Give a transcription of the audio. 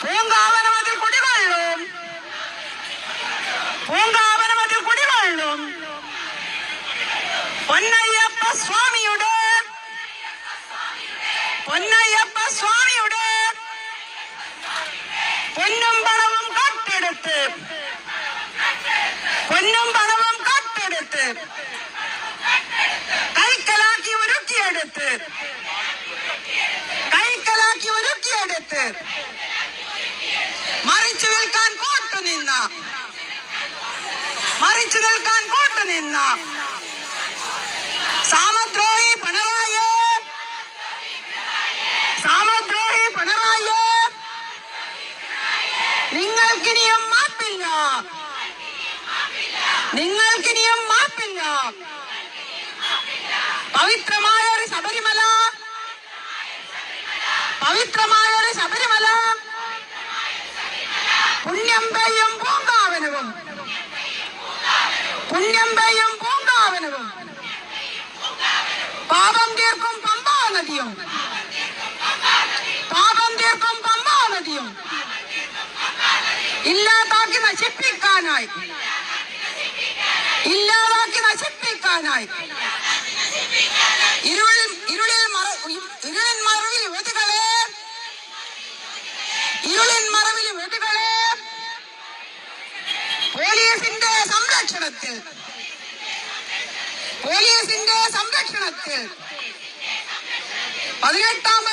பூங்காவனம் அதில் குடிகொள்ளும் பூங்காவனம் அதில் குடிகொள்ளும் பொன்னையப்ப சுவாமியுடன் பொன்னையப்ப சுவாமியுடன் பொன்னு മറിച്ചു നിൽക്കാൻ കൂട്ടുനിന്ന സാമദ്രോഹി പിണറായി സാമദ്രോഹി പിണറായി നിങ്ങൾക്കിനിയും മാപ്പില്ല. നിങ്ങൾക്കിനിയും മാപ്പില്ല. പവിത്രമായ ഒരു ശബരിമല പെയ്യും പൂങ്കാവനവും. പാപം തീർക്കും പമ്പാ നദിയും. പാപം തീർക്കും പമ്പാ നദിയും. ഇല്ലാതാക്കി നശിപ്പിക്കാനായി. ഇല്ലാതാക്കി നശിപ്പിക്കാനായി. ഇരുളിൽ ഇരുളിൽ ഇരുളിൻ മറവിൽ വെട്ടുകളെ ഇരുളിൻ മറവിൽ വെട്ടുകളെ പോലീസിന്റെ സംരക്ഷണത്തിൽ പോലീസിന്റെ സംരക്ഷണത്തിൽ പതിനെട്ടാം